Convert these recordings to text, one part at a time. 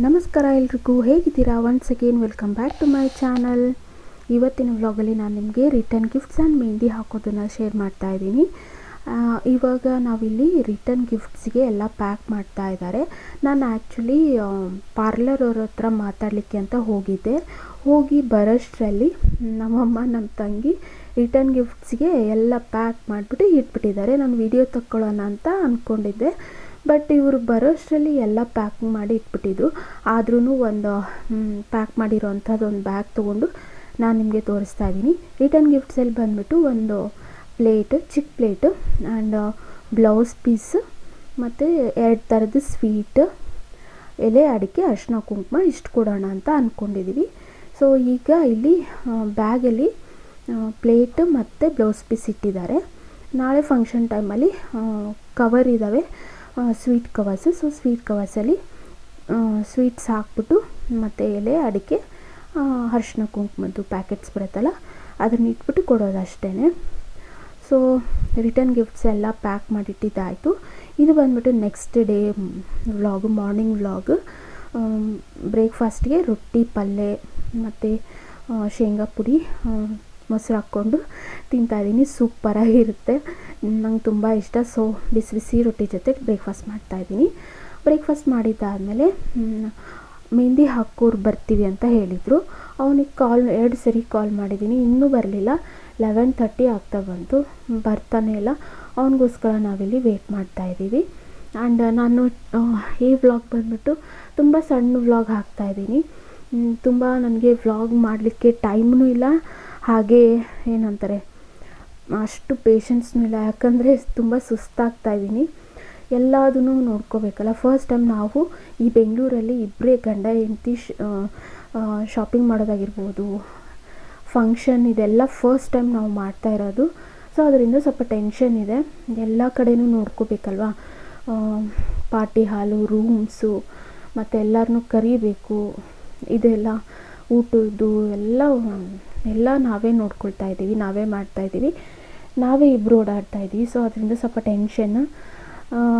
ನಮಸ್ಕಾರ ಎಲ್ರಿಗೂ, ಹೇಗಿದ್ದೀರಾ? Once again welcome back to my channel ಇವತ್ತಿನ ವ್ಲಾಗಲ್ಲಿ ನಾನು ನಿಮಗೆ ರಿಟರ್ನ್ ಗಿಫ್ಟ್ಸ್ ಆ್ಯಂಡ್ ಮೆಹಂದಿ ಹಾಕೋದನ್ನು ಶೇರ್ ಮಾಡ್ತಾ ಇದ್ದೀನಿ. ಇವಾಗ ನಾವಿಲ್ಲಿ ರಿಟರ್ನ್ ಗಿಫ್ಟ್ಸ್ಗೆ ಎಲ್ಲ ಪ್ಯಾಕ್ ಮಾಡ್ತಾ ಇದ್ದಾರೆ. ನಾನು ಆ್ಯಕ್ಚುಲಿ ಪಾರ್ಲರ್ ಅವ್ರ ಹತ್ರ ಮಾತಾಡಲಿಕ್ಕೆ ಅಂತ ಹೋಗಿದ್ದೆ. ಹೋಗಿ ಬರೋಷ್ಟರಲ್ಲಿ ನಮ್ಮಮ್ಮ ನಮ್ಮ ತಂಗಿ ರಿಟರ್ನ್ ಗಿಫ್ಟ್ಸ್ಗೆ ಎಲ್ಲ ಪ್ಯಾಕ್ ಮಾಡಿಬಿಟ್ಟು ಇಟ್ಬಿಟ್ಟಿದ್ದಾರೆ. ನಾನು ವಿಡಿಯೋ ತಕ್ಕೊಳ್ಳೋಣ ಅಂತ ಅಂದ್ಕೊಂಡಿದ್ದೆ ಬಟ್ ಇವರು ಬರೋಷ್ಟರಲ್ಲಿ ಎಲ್ಲ ಪ್ಯಾಕ್ ಮಾಡಿ ಇಟ್ಬಿಟ್ಟಿದ್ರು. ಆದ್ರೂ ಒಂದು ಪ್ಯಾಕ್ ಮಾಡಿರೋ ಅಂಥದ್ದು ಒಂದು ಬ್ಯಾಗ್ ತೊಗೊಂಡು ನಾನು ನಿಮಗೆ ತೋರಿಸ್ತಾ ಇದ್ದೀನಿ. ರಿಟರ್ನ್ ಗಿಫ್ಟ್ಸಲ್ಲಿ ಬಂದ್ಬಿಟ್ಟು ಒಂದು ಪ್ಲೇಟ್ ಚಿಕ್ಕ ಪ್ಲೇಟು ಆ್ಯಂಡ್ ಬ್ಲೌಸ್ ಪೀಸ್ ಮತ್ತು ಎರಡು ಥರದ ಸ್ವೀಟ್ ಎಲೆ, ಅಡಿಕೆ ಅರಿಶಿನ ಕುಂಕುಮ ಇಷ್ಟು ಕೊಡೋಣ ಅಂತ ಅಂದ್ಕೊಂಡಿದ್ದೀವಿ ಸೊ ಈಗ ಇಲ್ಲಿ ಬ್ಯಾಗಲ್ಲಿ ಪ್ಲೇಟ್ ಮತ್ತು ಬ್ಲೌಸ್ ಪೀಸ್ ಇಟ್ಟಿದ್ದಾರೆ. ನಾಳೆ ಫಂಕ್ಷನ್ ಟೈಮಲ್ಲಿ ಕವರ್ ಇದ್ದಾವೆ ಸ್ವೀಟ್ ಕವರ್ಸು ಸೊ ಸ್ವೀಟ್ ಕವರ್ಸಲ್ಲಿ ಸ್ವೀಟ್ಸ್ ಹಾಕ್ಬಿಟ್ಟು ಮತ್ತು ಎಲೆ, ಅಡಿಕೆ ಅರಿಶಿನ, ಕುಂಕುಮದ್ದು ಪ್ಯಾಕೆಟ್ಸ್ ಬರುತ್ತಲ್ಲ, ಅದನ್ನ ಇಟ್ಬಿಟ್ಟು ಕೊಡೋದು ಅಷ್ಟೇ ಸೊ ರಿಟರ್ನ್ ಗಿಫ್ಟ್ಸ್ ಎಲ್ಲ ಪ್ಯಾಕ್ ಮಾಡಿಟ್ಟಿದ್ದಾಯಿತು. ಇದು ಬಂದ್ಬಿಟ್ಟು next day vlog morning vlog ಬ್ರೇಕ್ಫಾಸ್ಟ್ಗೆ ರೊಟ್ಟಿ ಪಲ್ಯ ಮತ್ತು ಶೇಂಗಾ ಪುಡಿ ಮೊಸರು ಹಾಕ್ಕೊಂಡು ತಿಂತಾಯಿದ್ದೀನಿ ಸೂಪರಾಗಿರುತ್ತೆ ನಂಗೆ ತುಂಬ ಇಷ್ಟ. ಸೊ ಬಿಸಿ ಬಿಸಿ ರೊಟ್ಟಿ ಜೊತೆ ಬ್ರೇಕ್ಫಾಸ್ಟ್ ಮಾಡ್ತಾಯಿದ್ದೀನಿ ಬ್ರೇಕ್ಫಾಸ್ಟ್ ಮಾಡಿದ್ದಾದಮೇಲೆ ಮೆಹಂದಿ ಹಾಕೋರು ಬರ್ತೀವಿ ಅಂತ ಹೇಳಿದರು. ಅವನಿಗೆ ಕಾಲ್, ಎರಡು ಸರಿ ಕಾಲ್ ಮಾಡಿದ್ದೀನಿ. ಇನ್ನೂ ಬರಲಿಲ್ಲ. ಲೆವೆನ್ ತರ್ಟಿ ಆಗ್ತಾ ಬಂತು. ಬರ್ತಾನೆ ಇಲ್ಲ. ಅವನಿಗೋಸ್ಕರ ನಾವಿಲ್ಲಿ ವೇಟ್ ಮಾಡ್ತಾಯಿದ್ದೀವಿ ಆ್ಯಂಡ್ ನಾನು ಈ ವ್ಲಾಗ್ ಬಂದುಬಿಟ್ಟು ತುಂಬ ಸಣ್ಣ ವ್ಲಾಗ್ ಹಾಕ್ತಾಯಿದ್ದೀನಿ ತುಂಬ ನನಗೆ ವ್ಲಾಗ್ ಮಾಡಲಿಕ್ಕೆ ಟೈಮ್ನೂ ಇಲ್ಲ. ಹಾಗೆ ಏನಂತಾರೆ, ಅಷ್ಟು ಪೇಷನ್ಸ್ನೂ ಇಲ್ಲ ಯಾಕಂದರೆ ತುಂಬ ಸುಸ್ತಾಗ್ತಾ ಇದ್ದೀನಿ. ಎಲ್ಲದನ್ನೂ ನೋಡ್ಕೋಬೇಕಲ್ಲ. ಫಸ್ಟ್ ಟೈಮ್ ನಾವು ಈ ಬೆಂಗಳೂರಲ್ಲಿ ಇಬ್ಬರೇ ಗಂಡ ಹೆಂಡತಿ ಶಾಪಿಂಗ್ ಮಾಡೋದಾಗಿರ್ಬೋದು ಫಂಕ್ಷನ್ ಇದೆಲ್ಲ ಫಸ್ಟ್ ಟೈಮ್ ನಾವು ಮಾಡ್ತಾ ಇರೋದು. ಸೊ ಅದರಿಂದ ಸ್ವಲ್ಪ ಟೆನ್ಷನ್ ಇದೆ. ಎಲ್ಲ ಕಡೆನೂ ನೋಡ್ಕೋಬೇಕಲ್ವಾ? ಪಾರ್ಟಿ ಹಾಲು ರೂಮ್ಸು ಮತ್ತು ಎಲ್ಲರನ್ನೂ ಕರಿಬೇಕು. ಇದೆಲ್ಲ ಊಟದ್ದು ಎಲ್ಲ ಎಲ್ಲ ನಾವೇ ನೋಡ್ಕೊಳ್ತಾ ಇದ್ದೀವಿ, ನಾವೇ ಮಾಡ್ತಾ ಇದ್ದೀವಿ. ನಾವೇ ಇಬ್ಬರು ಓಡಾಡ್ತಾ ಇದ್ದೀವಿ. ಸೊ ಅದರಿಂದ ಸ್ವಲ್ಪ ಟೆನ್ಷನ್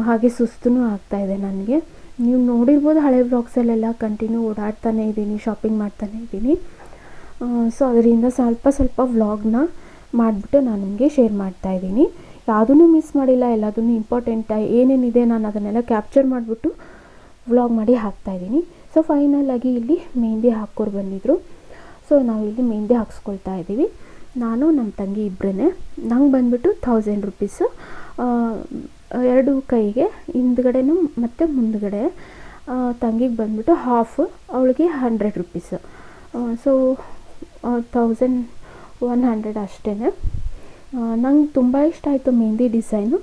ಹಾಗೆ ಸುಸ್ತೂ ಆಗ್ತಾಯಿದೆ ನನಗೆ. ನೀವು ನೋಡಿರ್ಬೋದು ಹಳೆ ಬ್ಲಾಗ್ಸಲ್ಲೆಲ್ಲ ಕಂಟಿನ್ಯೂ ಓಡಾಡ್ತಾನೆ ಇದ್ದೀನಿ ಶಾಪಿಂಗ್ ಮಾಡ್ತಾನೆ ಇದ್ದೀನಿ. ಸೊ ಅದರಿಂದ ಸ್ವಲ್ಪ ಸ್ವಲ್ಪ ವ್ಲಾಗ್ನ ಮಾಡಿಬಿಟ್ಟು ನಾನು ನಿಮಗೆ ಶೇರ್ ಮಾಡ್ತಾ ಇದ್ದೀನಿ. ಯಾವುದೂ ಮಿಸ್ ಮಾಡಿಲ್ಲ, ಎಲ್ಲದನ್ನು ಇಂಪಾರ್ಟೆಂಟ್ ಏನೇನಿದೆ ನಾನು ಅದನ್ನೆಲ್ಲ ಕ್ಯಾಪ್ಚರ್ ಮಾಡಿಬಿಟ್ಟು ವ್ಲಾಗ್ ಮಾಡಿ ಹಾಕ್ತಾಯಿದ್ದೀನಿ ಸೊ ಆಗಿ ಇಲ್ಲಿ ಮೆಹಂದಿ ಹಾಕೋರು ಬಂದಿದ್ದರು ಸೊ ನಾವಿಲ್ಲಿ ಮೆಹಂದಿ ಹಾಕ್ಸ್ಕೊಳ್ತಾ ಇದ್ದೀವಿ. ನಾನು ನಮ್ಮ ತಂಗಿ ಇಬ್ಬರೇ ನಂಗೆ ಬಂದುಬಿಟ್ಟು ಥೌಸಂಡ್ ರುಪೀಸು ಎರಡು ಕೈಗೆ, ಹಿಂದ್ಗಡೆನೂ ಮತ್ತು ಮುಂದ್ಗಡೆ. ತಂಗಿಗೆ ಬಂದುಬಿಟ್ಟು ಹಾಫ್ ಅವಳಿಗೆ hundred rupees so thousand one hundred ಅಷ್ಟೇ ನಂಗೆ ತುಂಬ ಇಷ್ಟ ಆಯಿತು ಮೆಹಂದಿ ಡಿಸೈನು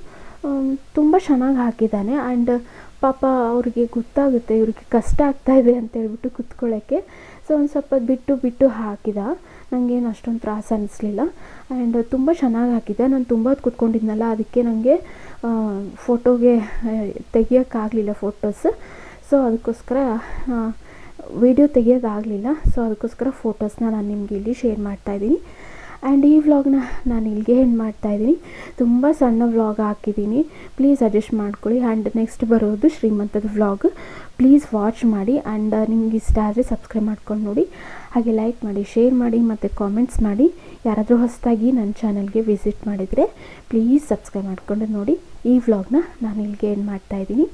ತುಂಬ ಚೆನ್ನಾಗಿ ಹಾಕಿದ್ದಾನೆ. ಆ್ಯಂಡ್ ಪಾಪ ಅವ್ರಿಗೆ ಗೊತ್ತಾಗುತ್ತೆ, ಇವ್ರಿಗೆ ಕಷ್ಟ ಆಗ್ತಾಯಿದೆ ಅಂತ ಹೇಳ್ಬಿಟ್ಟು ಕುತ್ಕೊಳ್ಳೋಕ್ಕೆ. ಸೊ ಒಂದು ಸ್ವಲ್ಪ ಬಿಟ್ಟು ಬಿಟ್ಟು ಹಾಕಿದ. ನನಗೇನು ಅಷ್ಟೊಂದು ತ್ರಾಸು ಅನ್ನಿಸ್ಲಿಲ್ಲ ಆ್ಯಂಡ್ ತುಂಬ ಚೆನ್ನಾಗಿ ಹಾಕಿದೆ ನಾನು ತುಂಬ ಹೊತ್ತು ಕುತ್ಕೊಂಡಿದ್ನಲ್ಲ, ಅದಕ್ಕೆ ನನಗೆ ಫೋಟೋಗೆ ತೆಗಿಯೋಕ್ಕಾಗಲಿಲ್ಲ ಫೋಟೋಸ್ ಸೊ ಅದಕ್ಕೋಸ್ಕರ ವಿಡಿಯೋ ತೆಗಿಯೋದಾಗಲಿಲ್ಲ. ಸೊ ಅದಕ್ಕೋಸ್ಕರ ಫೋಟೋಸ್ನ ನಾನು ನಿಮಗೆ ಇಲ್ಲಿ ಶೇರ್ ಮಾಡ್ತಾಯಿದ್ದೀನಿ ಆ್ಯಂಡ್ ಈ ವ್ಲಾಗ್ನ ನಾನು ಇಲ್ಲಿಗೆ ಏನು ಮಾಡ್ತಾಯಿದ್ದೀನಿ ತುಂಬ ಸಣ್ಣ ವ್ಲಾಗ್ ಹಾಕಿದ್ದೀನಿ. ಪ್ಲೀಸ್ ಅಡ್ಜಸ್ಟ್ ಮಾಡ್ಕೊಳ್ಳಿ. ಆ್ಯಂಡ್ ನೆಕ್ಸ್ಟ್ ಬರೋದು ಶ್ರೀಮಂತದ ವ್ಲಾಗ್ ಪ್ಲೀಸ್ ವಾಚ್ ಮಾಡಿ. ಆ್ಯಂಡ್ ನಿಮ್ಗೆ ಇಷ್ಟ ಆದರೆ ಸಬ್ಸ್ಕ್ರೈಬ್ ಮಾಡ್ಕೊಂಡು ನೋಡಿ. ಹಾಗೆ ಲೈಕ್ ಮಾಡಿ ಶೇರ್ ಮಾಡಿ ಮತ್ತು ಕಾಮೆಂಟ್ಸ್ ಮಾಡಿ. ಯಾರಾದರೂ ಹೊಸದಾಗಿ ನನ್ನ ಚಾನಲ್ಗೆ ವಿಸಿಟ್ ಮಾಡಿದರೆ ಪ್ಲೀಸ್ ಸಬ್ಸ್ಕ್ರೈಬ್ ಮಾಡಿಕೊಂಡು ನೋಡಿ. ಈ ವ್ಲಾಗ್ನ ನಾನು ಇಲ್ಲಿಗೆ ಏನು ಮಾಡ್ತಾಯಿದ್ದೀನಿ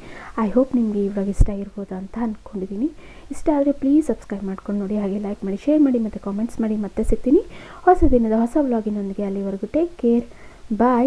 ಐ ಹೋಪ್ ನಿಮಗೆ ಈ ವ್ಲಾಗ್ ಇಷ್ಟ ಇರ್ಬೋದು ಅಂತ ಅಂದ್ಕೊಂಡಿದ್ದೀನಿ ಇಷ್ಟ ಆದರೆ ಪ್ಲೀಸ್ ಸಬ್ಸ್ಕ್ರೈಬ್ ಮಾಡ್ಕೊಂಡು ನೋಡಿ. ಹಾಗೆ ಲೈಕ್ ಮಾಡಿ ಶೇರ್ ಮಾಡಿ ಮತ್ತು ಕಾಮೆಂಟ್ಸ್ ಮಾಡಿ ಮತ್ತೆ ಸಿಗ್ತೀನಿ. ಹೊಸ ದಿನದ ಹೊಸ ವ್ಲಾಗಿನೊಂದಿಗೆ ಅಲ್ಲಿವರೆಗೂ ಟೇಕ್ ಕೇರ್ ಬಾಯ್